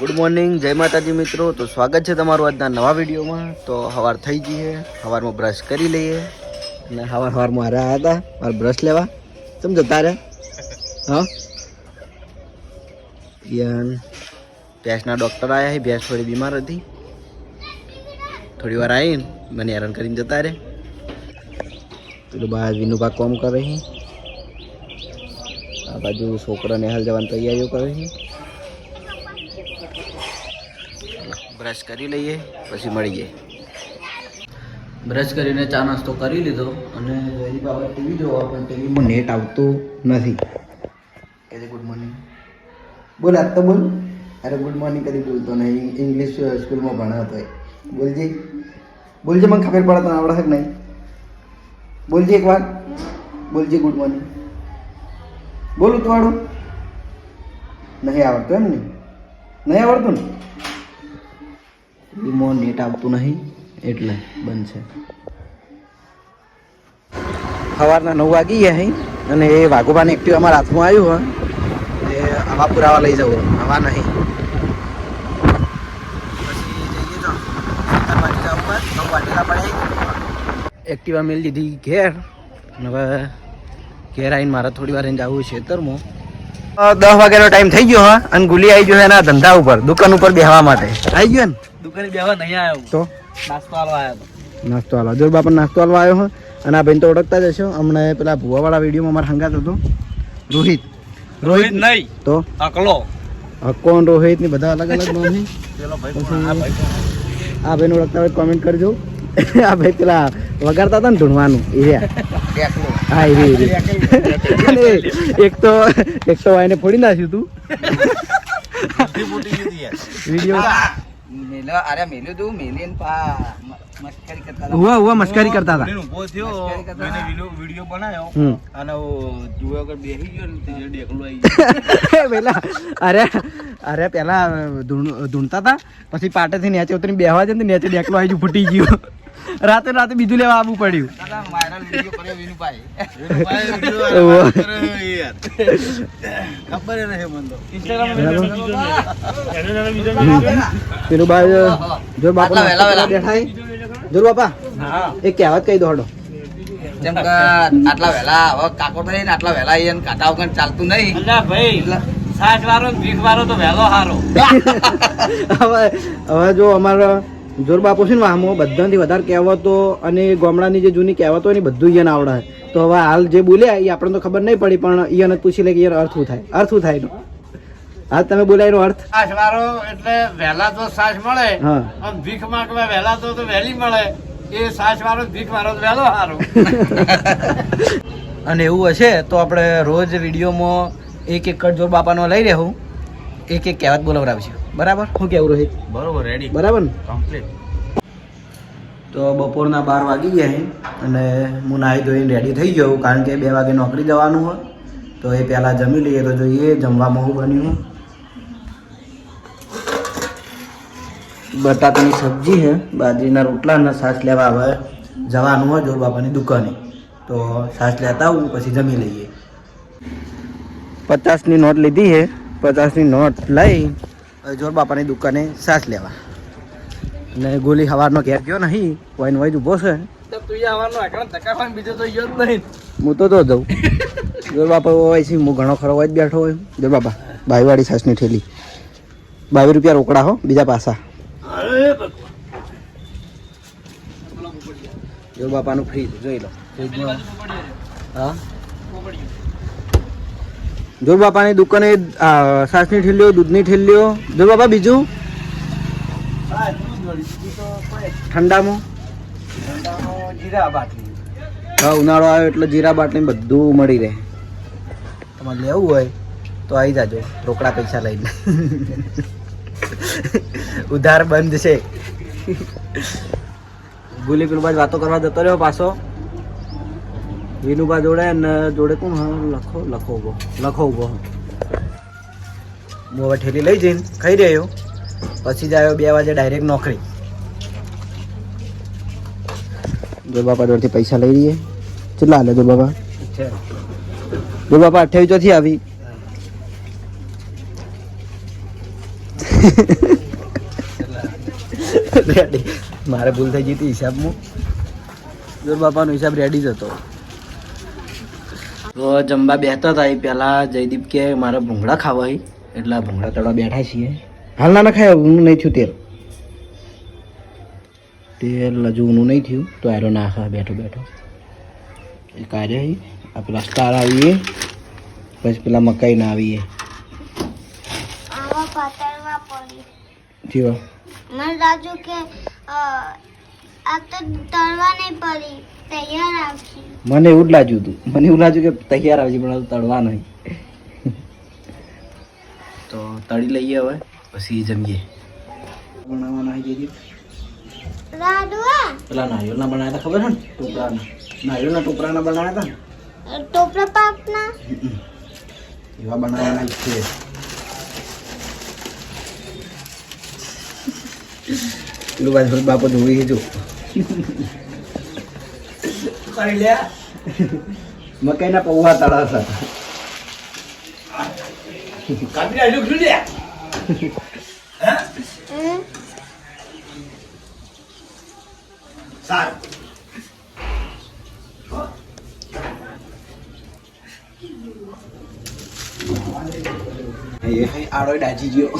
Good morning જય માતાજી મિત્રો. તો સ્વાગત છે તમારું આજના નવા વિડીયોમાં. તો સવાર થઈ જઈએ સવારમાં બ્રશ કરી લઈએ. અને સવાર સવારમાં હારે હતા. મારે બ્રશ લેવા. સમજો તારે હા? યન ભેંસના ડૉક્ટર આવ્યા છે. ભેંસ થોડી બીમાર હતી. થોડી વાર આવીને મને હેરાન કરીને જતા રહે પેલું બહાર વિનુભા કોમ કરે છે. આ બાજુ છોકરાને હાલ જવાની તૈયારીઓ કરે છે. બ્રશ કરી લઈએ પછી મળીએ બ્રશ કરીને ચા નાસ્તો કરી લીધો અને એની બાબત ટીવી જોવા પણ ટીવીમાં નેટ આવતું નથી. કે ગુડ મોર્નિંગ બોલ આજ તો બોલ. અરે ગુડ મોર્નિંગ કદી બોલતો નહીં. ઇંગ્લિશ સ્કૂલમાં ભણાવતો હોય. બોલજી. બોલજે મને ખબર પડે તને આવડે છે કે નહીં. બોલજે એક વાર. બોલજે ગુડ મોર્નિંગ બોલું તમારું નહીં આવડતું એમ ને? નહીં આવડતું ને? ઈમો નેટ આવતું નહીં, એટલે બંધ છે. સવારના નવ વાગી ગયા અહીં અને એ વાઘોબાને એક્ટિવ અમારા હાથમાં આવ્યું હોય એ હવા પુરાવા લઈ જવું, હવા નહીં. એક્ટિવા મેળ લીધી ઘેર હવે ઘેર આવીને મારે થોડી વાર જવું ખેતરમાં. દસ વાગ્યાનો ટાઈમ થઈ ગયો હા, અને ગુલી આવી ગયો એના ધંધા ઉપર, દુકાન ઉપર બેહવા માટે. આવી ગયો ને? દુકાને બેવા નહીં આવ્યો તો? નાસ્તો આલવા આવ્યો નાસ્તો હાલવા જોર બાપા નાસ્તો હાલવા આવ્યો હોય અને આ બેન તો ઓળખતા જ હશો. હમણાં પેલા ભુવાવાળા વિડીયોમાં અમારા હંગાત હતો. રોહિત. રોહિત નહીં. તો? અકલો. અકોન રોહિત? ને બધા અલગ અલગ નામ છે. આ ભાઈ ઓળખતા હોય કોમેન્ટ કરજો. આ ભાઈ પેલા વગાડતા હતા ને ધૂણવાનું એ હા એક તો એક તો એને ફોડી નાખ્યું તું. વીડિયો મેલો અરે મેલ્યું તું મેલીને પા મસ્કરી કરતા હતા. હુવા હુવા મસ્કરી કરતા હતા. ઊભો થયો મેને વિડિયો. વીડિયો બનાવ્યો અને જુએ આગળ બેસી ગયો ને એકલો આવી પેલા અરે અરે પેલા ધૂણ- ધૂણતા હતા પછી પાટેથી નીચે ઉતરીને બેહવા જ ને નીચે ડેકલો આવી ગયો ફૂટી ગયું. રાતે રાતે બીજું લેવા આવવું પડ્યું. ભાઈ નહીં તો. પેલું ભાઈ જો બાપા વહેલા. વહેલા. જો બાપા એક કહેવત કહી દો જેમ કે આટલા વહેલા હવે કાકો થઈને આટલા વહેલા ને કાકા વગર ચાલતું નહીં. હવે હવે જો અમારા જોર બાપુ છે ને વાહમો બધાથી વધારે કહેવતો અને ગામડાની જે જૂની કહેવતો એની બધું ઈયન આવડે. તો હવે હાલ જે બોલ્યા એ આપણને તો ખબર નહીં પડી પણ ઈયન પૂછી લે કે યાર અર્થ શું થાય? અર્થ શું થાય એનો? હાલ તમે બોલાય અર્થ? સાસવારો એટલે વહેલા તો સાસ મળે હા. ભીખ માંગવા વહેલા તો તો વહેલી મળે. એ સાસવાળો ભીખ વાળો વહેલો સારો અને એવું હશે તો આપણે રોજ વિડીયોમાં એક એક કટ જોર બાપાનો લઈ રહેવું. એક એક કહેવત બોલાવડાવશું બરાબર? શું કેવું રોહિત? બરોબર રેડી બરાબર કમ્પ્લીટ તો બપોરના બાર વાગી ગયા અને હું નાહી ધોઈને રેડી થઈ ગયો કારણ કે બે વાગે નોકરી જવાનું હોય. તો એ પહેલાં જમી લઈએ તો જોઈએ જમવામાં હું બન્યું બટાકાની સબ્જી છે બાજરીના રોટલાના સાસ લેવા હવે જવાનું હોય જોર બાપાની દુકાને. તો સાસ લેતા આવું પછી જમી લઈએ. પચાસની નોટ લીધી છે. પચાસની નોટ લઈ જોર બાપાની દુકાને સાસ લેવા. ને ગોલી હવારનો ઘેર ગયો નહીં વાઈન વાઈજ ઊભો છે. હું તો તો જઉં. જોર બાપા હોય છે હું ઘણો ખરો વાઈજ બેઠો હોય. જોર બાપા બાવીવાળી સાસની ઠેલી બાવીસ રૂપિયા રોકડા હો બીજા પાસા. જોર બાપાનું ફ્રીજ જોઈ લો. ફ્રીજમાં હા? જોર બાપાની દુકાને સાસની ઠેલીઓ દૂધની ઠેલીઓ. જોર બાપા બીજું? ઠંડામાં? જીરા બાટલી હા ઉનાળો આવ્યો એટલે જીરા બાટલી બધું મળી રહે. તમારે લેવું હોય તો આવી જાજો. રોકડા પૈસા લઈને. ઉધાર બંધ છે. ગુલી પેલું બાજ વાતો કરવા જતો રહ્યો પાછો. વિનુબા જોડે અને જોડે કોણ? લખો લખો ઊભો લખો ઊભો હું હવે ઠેલી લઈ જઈને ખાઈ રહ્યો. પછી જ આવ્યો બે વાગે ડાયરેક્ટ નોકરી. જો બાપા જોડેથી પૈસા લઈ લઈએ કેટલા હાલે જો બાપા જો બાપા અઠ્યાવીસ ચોથી આવી. રેડી મારે ભૂલ થઈ ગઈ હતી હિસાબમાં. જોર બાપાનો હિસાબ રેડી જ હતો. તો જમવા બેસતા હતા એ પહેલાં જયદીપ કે મારે ભૂંગળા ખાવા હોય એટલે ભૂંગળા તળવા બેઠા છીએ. હાલ ના ના ખાય ઊનું નહીં થયું તેલ. તેલ હજુ ઊનું નહીં થયું તો આરો ના ખા બેઠો. બેઠો એ કાર્ય આ પેલા સ્ટાર આવીએ. પછી પેલા મકાઈ ના આવીએ. જીવા. થયો મને લાગ્યું કે મને એવું લાગ્યું હતું. મને એવું લાગ્યું કે તૈયાર આવશે પણ તળવા નહીં. તો તળી લઈએ હવે પછી જમીએ. બનાવવાના આવી ગઈ પેલા નારિયેળના બનાવ્યા હતા ખબર છે ને? ટોપરાના. નારિયેળના ટોપરાના બનાવ્યા હતા ને? ટોપરા પાકના? એવા બનાવવાના છે. પેલું બાજુ બાપો જોઈ જો. કરી લે. મકાઈના પૌવા તળા હતા? એ આડો દાજી ગયો?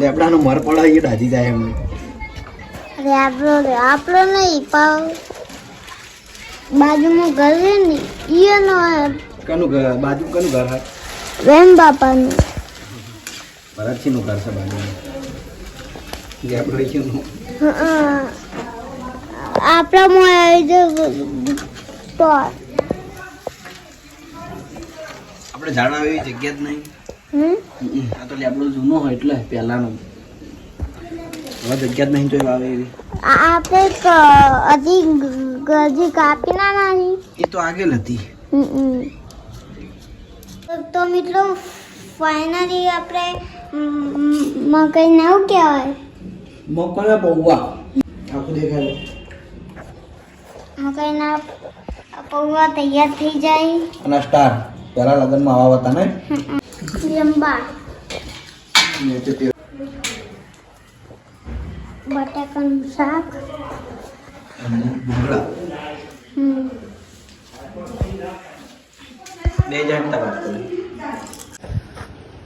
લેબડાનો મર પડે દાજી ડાજી જાય એમને રેબડો રે આપણો નહીં પાવ બાજુમાં ઘર છે ને ઈયોનો કનું ઘર? બાજુ કનું ઘર હા? વેમ બાપાનું. ભરતસિંહનું ઘર છે બાજુ. આપણા મોં આવી જાય તો આપણે જાણવા એવી જગ્યા જ નહીં. આ તો લેબડો જૂનો હોય એટલે પહેલાનો. હવે જગ્યા જ નહીં તો આવે એવી. આ આપણે હજી હજી કાપી ના નાની. એ તો આગળ હતી. તો- તો મિત્રો ફાઇનલી આપણે મ- મકાઈ નાવ કહેવાય. મકોના પૌવા. આખું દેખાય. મકાઈના પૌવા તૈયાર થઈ જાય. અને સ્ટાર પહેલા લગ્નમાં આવા હતા ને? લંબા. બટાકાનું શાક. અને ભૂંગળા હમ. બે જાણતા વાત કરી.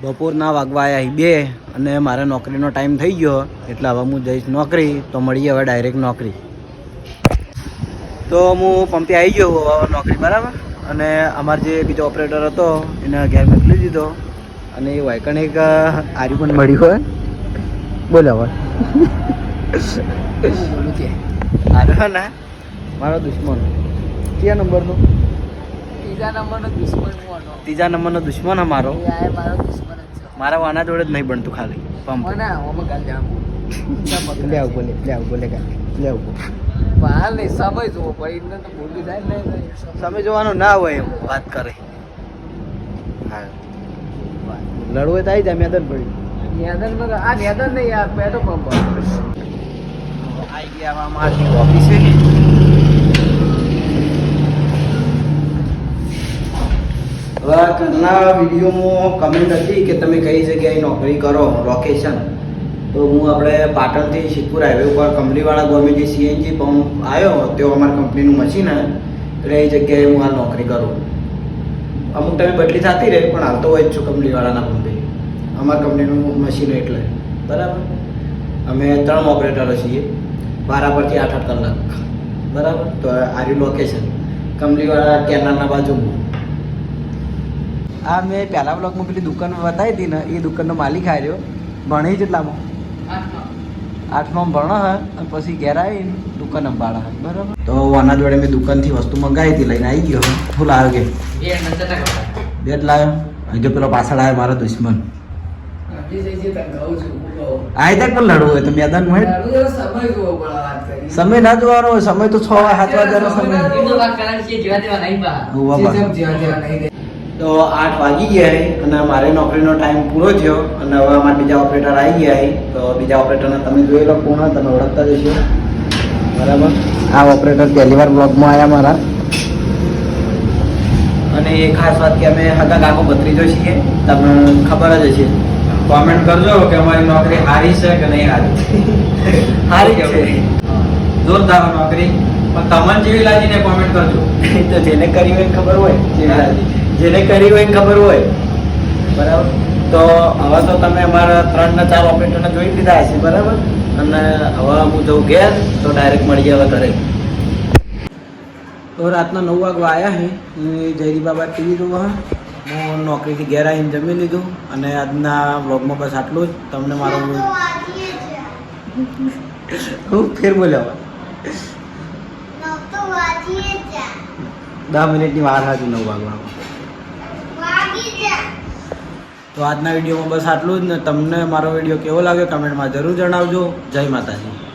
બપોરના વાગવા આવ્યા બે અને મારે નોકરીનો ટાઈમ થઈ ગયો એટલે હવે હું જઈશ નોકરી તો મળીએ હવે ડાયરેક્ટ નોકરી. તો હું પંપે આવી ગયો નોકરી બરાબર? અને અમારો જે બીજો ઓપરેટર હતો એને ઘેર મોકલી દીધો. અને એ વાયકણ એક આર્યુ પણ મળ્યું હોય. બોલો આર્યો ને મારો દુશ્મન. કયા નંબરનો? ત્રીજા નંબરનો દુશ્મન મોનો ત્રીજા નંબરનો દુશ્મન અમારો. મારો દુશ્મન મારા વાના જોડે જ નહીં બનતું ખાલી. પંપ. મને આમાં ગાલ જામ લે આવું બોલે લે આવું બોલે કા લે આવું હાલ નહીં સમય જોવો પડે એટલે તો ભૂલી જાય ને સમય જોવાનો ના હોય એમ વાત કરે. હા. લડવું તો આવી જાય મેદાન પડી. નેદનમાં આ નેદન નહીં આ પેટો પંપ આમાં મારી છે. હવે ઘરના વિડીયોમાં કમેન્ટ હતી કે તમે કઈ જગ્યાએ નોકરી કરો લોકેશન તો હું આપણે પાટણથી સિદ્ધપુર હાઈવે ઉપર કંપનીવાળા ગમે જે સીએનજી પંપ આવ્યો તેઓ અમારી કંપનીનું મશીન એટલે એ જગ્યાએ હું હાલ નોકરી કરું. અમુક ટાઈમે બદલી થતી રહે, પણ આવતો હોય જ છું કંપનીવાળાના પંપે અમારી કંપનીનું મશીન એટલે. બરાબર? અમે ત્રણ ઓપરેટરો છીએ. બારા પરથી આઠ આઠ કલાક. બરાબર? તો આર્યું લોકેશન કંપનીવાળા કેનાલના બાજુમાં. આ મેં પહેલા બ્લોકમાં પેલી દુકાન બતાવી હતી ને એ દુકાનનો માલિક આવ્યો ભણે જેટલામાં. આઠમાં ભણો હે અને પછી ઘેર આવીને દુકાન અંબાળા હે. બરાબર? તો આના જોડે મેં દુકાનથી વસ્તુ મંગાવી હતી લઈને આવી ગયો. ફૂલ આવ્યો કે? એ નજર ના કરતા. બે જ લાવ્યો. અહીં જો પેલો પાછળ આવ્યો મારો દુશ્મન. હજી જઈ જઈ તને કહું છું હું કહું. આ તક પણ લડવું હોય તો મેદાનમાં સમય જોવો પડે વાત કરી. સમય ના જોવાનો હોય સમય તો છ સાત વાગ્યાનો સમય તો આઠ વાગી ગયા અને મારે નોકરીનો ટાઈમ પૂરો થયો અને હવે અમારા બીજા ઓપરેટર આવી ગયા તો બીજા ઓપરેટરને તમે જોઈ લો કોણ તમે ઓળખતા જશો બરાબર? આ ઓપરેટર પહેલી વાર બ્લોગમાં આવ્યા મારા. અને એ ખાસ વાત કે અમે હતા કાકો ભત્રીજો છીએ. તમને ખબર જ હશે. કોમેન્ટ કરજો કે અમારી નોકરી સારી છે કે નહીં હારી. સારી છે. જોરદાર નોકરી. પણ તમને જેવી લાગીને કોમેન્ટ કરજો. તો જેને કરી હોય ખબર હોય જેવી લાગી. જેને કરી હોય ખબર હોય. બરાબર? તો હવે તો તમે અમારા ત્રણ ને ચાર ઓપરેટરને જોઈ લીધા હશે બરાબર? અને હવે હું જઉં ઘેર તો ડાયરેક્ટ મળી હવે ઘરે. તો રાતના નવ વાગવા આવ્યા હે હું જયરી બાબા ટીવી જોવા. હું નોકરીથી ઘેર આવીને જમી લીધું અને આજના વ્લોગમાં બસ આટલું જ. તમને મારો હું ફેર બોલ્યો દસ મિનિટની વાર હતી નવ વાગવામાં. તો આજના વિડીયોમાં બસ આટલું જ ને તમને મારો વીડિયો કેવો લાગ્યો કમેન્ટમાં જરૂર જણાવજો. જય માતાજી.